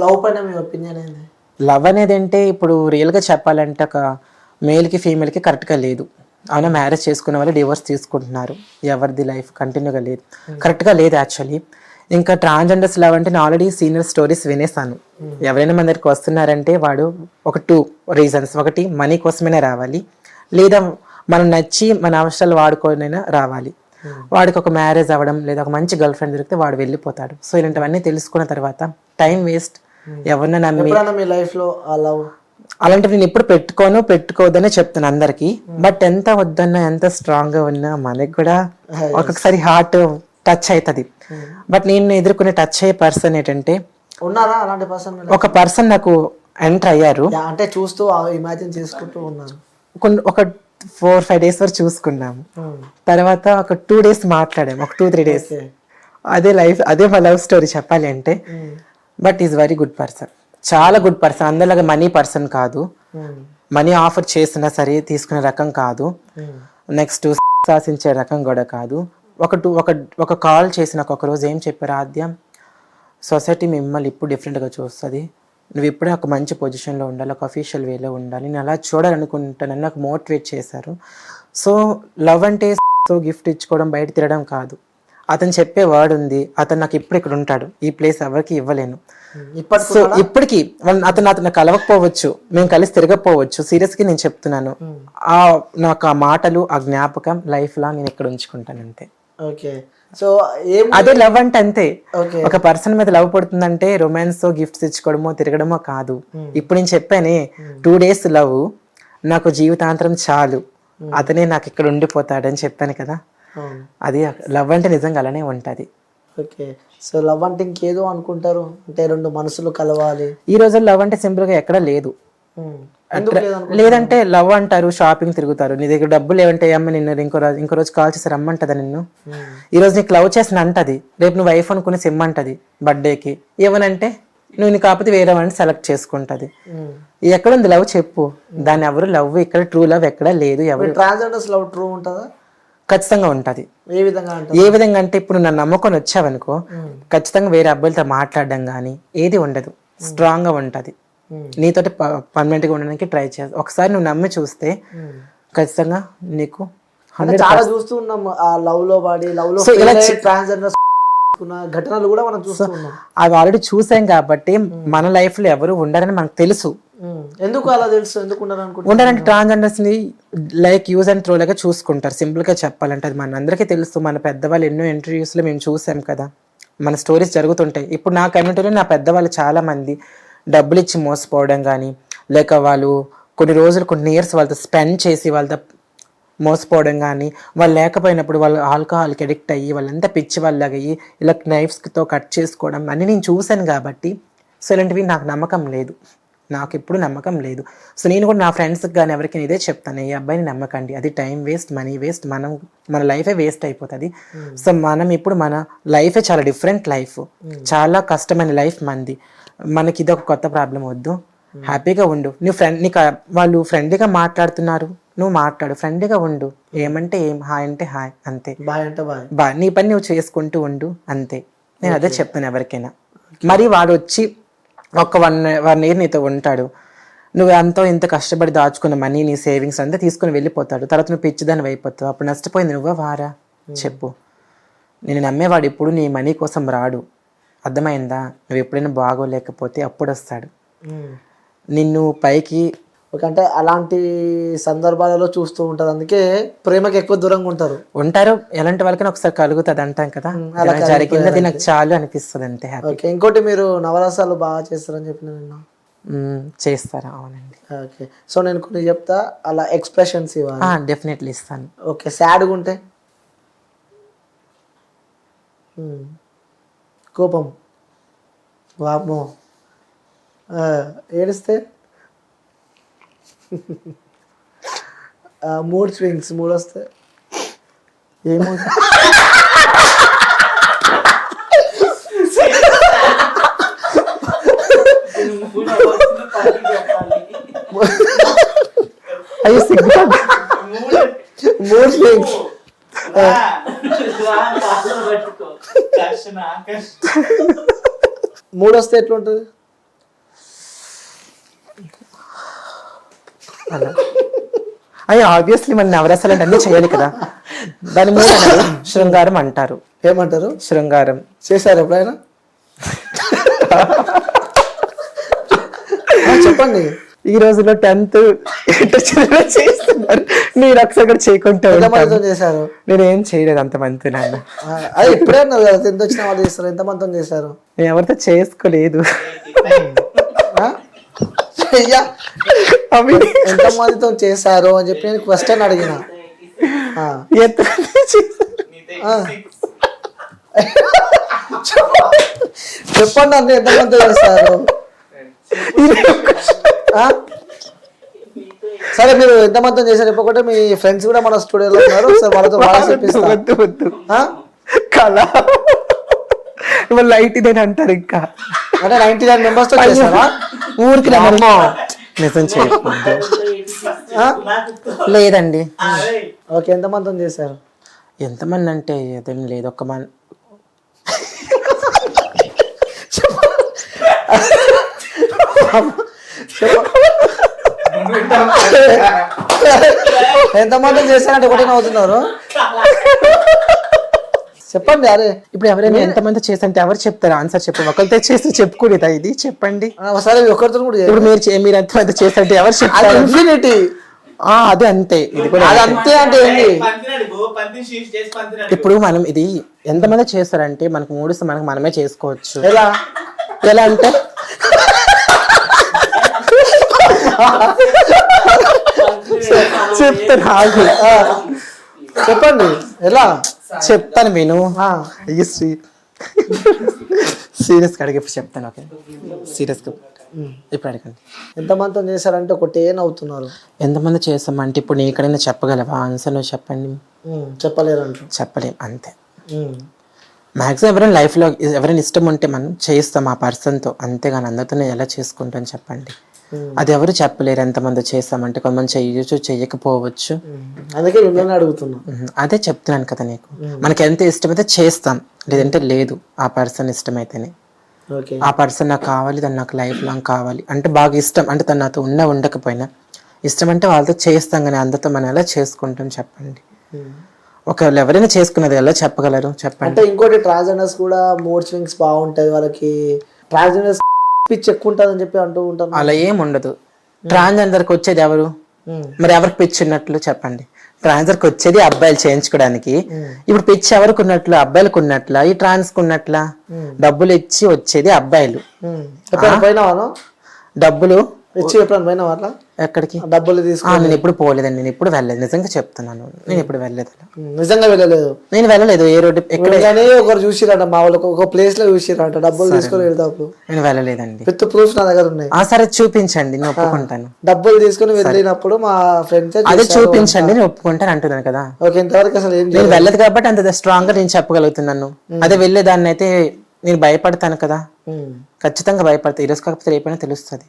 Love పైన మీ opinion ఏంది? Love అనేది అంటే ఇప్పుడు రియల్గా చెప్పాలంటే ఒక మేల్కి ఫీమేల్కి కరెక్ట్గా లేదు. అవునా మ్యారేజ్ చేసుకునే వాళ్ళు డివోర్స్ తీసుకుంటున్నారు. ఎవరిది లైఫ్ కంటిన్యూగా లేదు. కరెక్ట్గా లేదు యాక్చువల్లీ ఇంకా ట్రాన్స్జెండర్స్ లవ్ అంటే నేను ఆల్రెడీ సీనియర్ స్టోరీస్ వినేసాను. ఎవరైనా మన దగ్గరికి వస్తున్నారంటే వాడు ఒక టూ రీజన్స్ ఒకటి మనీ కోసమైనా రావాలి. లేదా మనం నచ్చి మన అవసరాలు వాడుకోనైనా రావాలి. వాడికి ఒక మ్యారేజ్ అవ్వడం లేదా ఒక మంచి గర్ల్ ఫ్రెండ్ దొరికితే వాడు వెళ్ళిపోతాడు. సో ఇలాంటివన్నీ తెలుసుకున్న తర్వాత టైం వేస్ట్. ఎవరిని నమ్మి మీ అలాంటివి నేను ఇప్పుడు పెట్టుకోను పెట్టుకోవద్దనే చెప్తాను అందరికి. బట్ ఎంత వద్దన్నా ఎంత స్ట్రాంగ్గా ఉన్నా మనకి కూడా ఒక్కొక్కసారి హార్ట్ టచ్ అవుతుంది బట్ నేను ఎదుర్కొనే టచ్ అయ్యే పర్సన్ ఏంటంటే ఉన్నారా అలాంటి పర్సన్? ఒక పర్సన్ నాకు ఎంటర్ అయ్యారు. అంటే చూస్తూ ఇమాజిన్ చేసుకుంటూ ఉన్నాను కొన్ని ఒక ఫోర్ ఫైవ్ డేస్ వరకు చూసుకున్నాము. తర్వాత ఒక టూ డేస్ మాట్లాడాము ఒక టూ త్రీ డేస్. అదే లైఫ్ అదే మా లవ్ స్టోరీ చెప్పాలి అంటే but is very good person. చాలా గుడ్ పర్సన్ అందరిలాగా మనీ పర్సన్ కాదు. మనీ ఆఫర్ చేసినా సరే తీసుకునే రకం కాదు. నెక్స్ట్ శాసించే రకం కూడా కాదు. ఒక టూ ఒక ఒక కాల్ చేసిన ఒక రోజు ఏం చెప్పారు ఆద్యం? సొసైటీ మిమ్మల్ని ఇప్పుడు డిఫరెంట్గా చూస్తుంది. నువ్వు ఇప్పుడే ఒక మంచి పొజిషన్లో ఉండాలి ఒక అఫీషియల్ వేలో ఉండాలి. నేను అలా చూడాలనుకుంటానని నాకు మోటివేట్ చేశారు. సో లవ్ అంటే సో గిఫ్ట్ ఇచ్చుకోవడం బయట తిరగడం కాదు. అతను చెప్పే వర్డ్ ఉంది అతను నాకు ఇప్పుడు ఇక్కడ ఉంటాడు. ఈ ప్లేస్ ఎవరికి ఇవ్వలేను. సో ఇప్పటికి అతను అతను కలవకపోవచ్చు. మేము కలిసి తిరగకపోవచ్చు. సీరియస్గా నేను చెప్తున్నాను. ఆ నాకు ఆ మాటలు ఆ జ్ఞాపకం లైఫ్ లా నేను ఇక్కడ ఉంచుకుంటాను అంతే. ఓకే. సో అదే లవ్ అంటే అంతే. ఒక పర్సన్ మీద లవ్ పడుతుందంటే రొమాన్స్తో గిఫ్ట్స్ ఇచ్చుకోవడమో తిరగడమో కాదు. ఇప్పుడు నేను చెప్పానే టూ డేస్ లవ్ నాకు జీవితాంతరం చాలు. అతనే నాకు ఇక్కడ ఉండిపోతాడని చెప్పాను కదా. అది లవ్ అంటే నిజంగా అలానే ఉంటది. ఓకే. సో లవ్ అంటే ఇంకేదో అనుకుంటారు? అంటే రెండు మనసులు కలవాలి. ఈ రోజుల్లో లవ్ అంటే సింపుల్గా ఎక్కడ లేదు. లేదంటే లవ్ అంటారు షాపింగ్ తిరుగుతారు. నీ దగ్గర డబ్బులు ఏమంటే అమ్మ నిన్ను ఇంకో రోజు ఇంకో రోజు కాల్ చేసి రమ్మంటదా నిన్ను? ఈ రోజు నీకు లవ్ చేసిన అంటది. రేపు నువ్వు వైఫ్ అనుకుని సిమ్ అంటది బర్త్డేకి. ఏమనంటే నువ్వు నీ కాకపోతే వేరే వాడిని సెలెక్ట్ చేసుకుంటది. ఎక్కడుంది లవ్ చెప్పు. దాని ఎవరు లవ్ ఇక్కడ ట్రూ లవ్ ఎక్కడ లేదు ఎవరు ట్రాన్స్జెండర్స్ లవ్ ట్రూ ఉంటుందా? ఖచ్చితంగా ఉంటది. ఏ విధంగా ఏ విధంగా అంటే ఇప్పుడు నన్ను నమ్ముకొని వచ్చావనుకో ఖచ్చితంగా వేరే అబ్బాయిలతో మాట్లాడడం కానీ ఏది ఉండదు. స్ట్రాంగ్గా ఉంటది. నీతోటి పర్మనెంట్గా ఉండడానికి ట్రై చేస్తా ఒకసారి నువ్వు నమ్మి చూస్తే ఖచ్చితంగా నీకు చాలా చూస్తూ ఉన్నాం ఆ లవ్లో పడి లవ్లో ఘటనలు కూడా మనం చూస్తూ ఉన్నాం. అవి ఆల్రెడీ చూసాం కాబట్టి మన లైఫ్లో ఎవరు ఉండరని మనకు తెలుసు. ఎందుకు అలా తెలుసు? ఎందుకు ఉండాలంటే ట్రాన్స్జెండర్స్ని లైక్ యూజ్ అండ్ త్రో లాగా చూసుకుంటారు. సింపుల్గా చెప్పాలంటే అది మన అందరికీ తెలుసు. మన పెద్దవాళ్ళు ఎన్నో ఇంటర్వ్యూస్లో మేము చూసాం కదా. మన స్టోరీస్ జరుగుతుంటాయి. ఇప్పుడు నా కమ్యూనిటీలో నా పెద్దవాళ్ళు చాలా మంది. డబ్బులు ఇచ్చి మోసపోవడం కానీ లేక వాళ్ళు కొన్ని రోజులు కొన్ని ఇయర్స్ వాళ్ళతో స్పెండ్ చేసి వాళ్ళతో మోసపోవడం కానీ వాళ్ళు లేకపోయినప్పుడు వాళ్ళు ఆల్కహాల్కి అడిక్ట్ అయ్యి వాళ్ళంతా పిచ్చి వాళ్ళగయ్యి ఇలా నైఫ్స్తో కట్ చేసుకోవడం అన్నీ నేను చూశాను కాబట్టి సో ఇలాంటివి నాకు నమ్మకం లేదు. నాకు ఎప్పుడు నమ్మకం లేదు. సో నేను కూడా నా ఫ్రెండ్స్కి కానీ ఎవరికి ఇదే చెప్తాను ఈ అబ్బాయిని నమ్మకండి. అది టైం వేస్ట్ మనీ వేస్ట్ మనం మన లైఫే వేస్ట్ అయిపోతుంది. సో మనం ఇప్పుడు మన లైఫే చాలా డిఫరెంట్ లైఫ్. చాలా కష్టమైన లైఫ్ మంది. మనకి ఇది ఒక కొత్త ప్రాబ్లం వద్దు. హ్యాపీగా ఉండు. నువ్వు ఫ్రెండ్ నీకు వాళ్ళు ఫ్రెండ్లీగా మాట్లాడుతున్నారు. నువ్వు మాట్లాడు. ఫ్రెండ్లీగా ఉండు. ఏమంటే ఏం? హాయ్ అంటే హాయ్. అంతే. బాయ్ అంటే బాయ్. బా నీ పని నువ్వు చేసుకుంటూ ఉండు. అంతే. నేను అదే చెప్తాను ఎవరికైనా. మరి వాడు వచ్చి ఒక వన్ వన్ ఇయర్ నీతో ఉంటాడు. నువ్వు ఎంతో ఇంత కష్టపడి దాచుకున్న మనీ నీ సేవింగ్స్ అంతా తీసుకుని వెళ్ళిపోతాడు. తర్వాత నువ్వు పిచ్చిదాన్ని అయిపోతావు. అప్పుడు నష్టపోయింది నువ్వా? వారా? చెప్పు. నేను నమ్మేవాడు ఇప్పుడు నీ మనీ కోసం రాడు. అర్థమైందా? నువ్వు ఎప్పుడైనా బాగోలేకపోతే అప్పుడు వస్తాడు. నిన్ను పైకి ఓకే అంటే అలాంటి సందర్భాలలో చూస్తూ ఉంటది అందుకే ప్రేమకి ఎక్కువ దూరంగా ఉంటారు. ఉంటారు. ఎలాంటి వాళ్ళకైనా ఒకసారి కలుగుతుంది అంటాం కదా. ఇలా జరిగింది నాకు చాలు అనిపిస్తుంది అంతే ఓకే ఇంకోటి మీరు నవరసాలు బాగా చేస్తారని చెప్పిన నిన్న? చేస్తారా? అవునండి. ఓకే సో నేను కొన్ని చెప్తా. అలా ఎక్స్ప్రెషన్స్ ఇవ్వాలి. డెఫినెట్లీ ఇస్తాను. ఓకే సాడ్గా ఉంటే. కోపం. వాపం ఏడిస్తే? మూడ్ స్వింగ్స్ మూడ్ వస్తే ఏమో. అయ్యో సిగ్గు. Mood swings. మూడు వస్తే ఎట్లుంటుంది? అలా. అయ్యి ఆబ్వియస్లీ మన నవరసాలు అన్నీ చేయాలి కదా. దాని అన్నారు శృంగారం అంటారు. ఏమంటారు? శృంగారం. చేశారు ఎప్పుడైనా చెప్పండి. ఈ రోజులో టెన్త్ చేస్తున్నారు. మీరు ఒకసారి కూడా చేయకుంటూ ఉంటాను ఎంతమందితో చేశారు? నేను ఏం చేయలేదు అంత మంది నాన్న. అదే ఇప్పుడే అన్నారు కదా ఎంత వచ్చిన వాళ్ళు చేస్తారు ఎంతమందితో చేశారు? నేను ఎవరితో చేసుకోలేదు? అయ్యా. అవి ఎంతమందితో చేశారు అని చెప్పి నేను క్వశ్చన్ అడిగిన. ఎంతమంది. చెప్పండి ఎంతమందితో చేశారు? ఆ? సరే మీరు ఎంతమందితో చేశారు చెప్పకుంటే మీ ఫ్రెండ్స్ కూడా మన స్టూడియోలో ఉన్నారు. ఒకసారి వాళ్ళతో వాయిస్ చెప్పిస్తా. వద్దు వద్దు. ఆ? కళ. లైట్ ఇదేని అంటారు ఇంకా. అంటే నైన్టీ నైన్ మెంబర్స్తో చేశారా? ఊరికి రమ్మో నిజం చేయకూడదు ఆ? లేదండి. ఓకే ఎంతమందితో చేశారు? ఎంతమంది అంటే ఏదేం లేదు ఒక మన ఎంతమంది చేశారంటే ఒకటి అవుతున్నారు చెప్పండి అరే ఇప్పుడు ఎవరైనా ఎంతమంది చేసంటే ఎవరు చెప్తారు? ఆన్సర్ చెప్పు ఒకరితో చేసి చెప్పుకోలేదా ఇది? చెప్పండి. ఒకసారి ఒకరితో కూడా. ఇప్పుడు మీరు మీరు ఎంతమంది చేసంటే ఎవరు చెప్తారు? ఇన్ఫినిటీ ఆ, అదే అంతే. ఇది కూడా అది అంతే. అంటే ఏంటి ఇప్పుడు మనం ఇది ఎంతమంది చేస్తారంటే మనకు మూడు మనకు మనమే చేసుకోవచ్చు. ఎలా? ఎలా అంటే? చెప్తాను చెప్పండి. ఎలా? చెప్తాను విను ఆ, అయ్యో శ్రీ సీరియస్గా అడిగి ఇప్పుడు చెప్తాను ఓకే? సీరియస్గా. ఇప్పుడు అడగండి. ఎంతమందితో చేశారంటే ఒకటే నవ్వుతున్నారు ఎంతమంది చేస్తామంటే ఇప్పుడు నీ ఎక్కడైనా చెప్పగలవా? ఆన్సర్ నువ్వు చెప్పండి. ఉమ్, చెప్పలేరంట. చెప్పలేం అంతే. మ్యాక్సిమం ఎవరైనా లైఫ్లో ఎవరైనా ఇష్టం ఉంటే మనం చేస్తాం ఆ పర్సన్తో అంతేగాని అందరితో నేను ఎలా చేసుకుంటాను చెప్పండి. ఉమ్, అది ఎవరు చెప్పలేరు ఎంతమంది చేస్తామంటే కొంతమంది చెయ్యొచ్చు చెయ్యకపోవచ్చు ఉమ్. అందుకే అడుగుతున్నా. ఉమ్, అదే చెప్తున్నాను కదా నీకు. మనకి ఎంత ఇష్టమైతే చేస్తాం. లేదంటే లేదు ఆ పర్సన్ ఇష్టమైతేనే. ఆ పర్సన్ నాకు కావాలి తను నాకు లైఫ్ లాంగ్ కావాలి. అంటే బాగా ఇష్టం. అంటే తను నాతో ఉన్నా ఉండకపోయినా. ఇష్టం అంటే వాళ్ళతో చేస్తాం కానీ అందరితో మనం ఎలా చేసుకుంటాం చెప్పండి. ఒకవేళ ఎవరైనా చేసుకున్నది ఎలా చెప్పగలరు? చెప్పండి. అంటే ఇంకోటి ట్రాన్స్జెండర్స్ కూడా మూడ్ స్వింగ్స్ బాగుంటాయి వాళ్ళకి. ట్రాన్స్జెండర్స్ పిచ్ ఎక్కువ ఉంటుంది అని చెప్పి అంటూ ఉంటాను అలా ఏం ఉండదు. ట్రాన్స్జెండర్కి వచ్చేది ఎవరు? మరి ఎవరికి పిచ్చి ఉన్నట్లు చెప్పండి. ట్రాన్స్జెండర్కి వచ్చేది అబ్బాయిలు చేయించుకోవడానికి. ఇప్పుడు పిచ్చి ఎవరికి ఉన్నట్లు? అబ్బాయిలకు ఉన్నట్ల? ఈ ట్రాన్స్ ఉన్నట్ల? డబ్బులు ఇచ్చి వచ్చేది అబ్బాయిలు. డబ్బులు ఇచ్చి ఎప్పుడైనా పోయినావా అట్లా? ఎక్కడికి? డబ్బులు తీసుకు ఆ, నేను ఎప్పుడు పోలేదండి. నేను ఎప్పుడు వెళ్ళలేదు. నిజంగా చెప్తున్నాను. నేను ఎప్పుడు వెళ్ళలేదు. నిజంగా వెళ్ళలేదు. నేను వెళ్ళలేదు. ఏ రోడ్డు ఎక్కడ? ఒకరు చూసిరంట మా వాళ్ళు ఒక ప్లేస్లో చూసిరంట. డబ్బులు తీసుకొని వెళ్తాప్పుడు నేను వెళ్ళలేదండి. విత్ ప్రూఫ్ నా దగ్గర ఉన్నాయి. ఆ సరే చూపించండి. నేను ఒప్పుకుంటాను. డబ్బులు తీసుకొని వెళ్ళినప్పుడు మా ఫ్రెండ్స్ అదే చూపించండి. నేను ఒప్పుకుంటాను అంటున్నాను కదా. ఓకే ఇంతవరకు అసలు నేను వెళ్ళదు కాబట్టి అంత స్ట్రాంగ్గా నేను చెప్పగలుగుతున్నాను. అదే వెళ్ళేదాన్ని అయితే నేను భయపడతాను కదా. ఖచ్చితంగా భయపడతా. ఈరోజు కాకపోతే రేపైనా తెలుస్తుంది.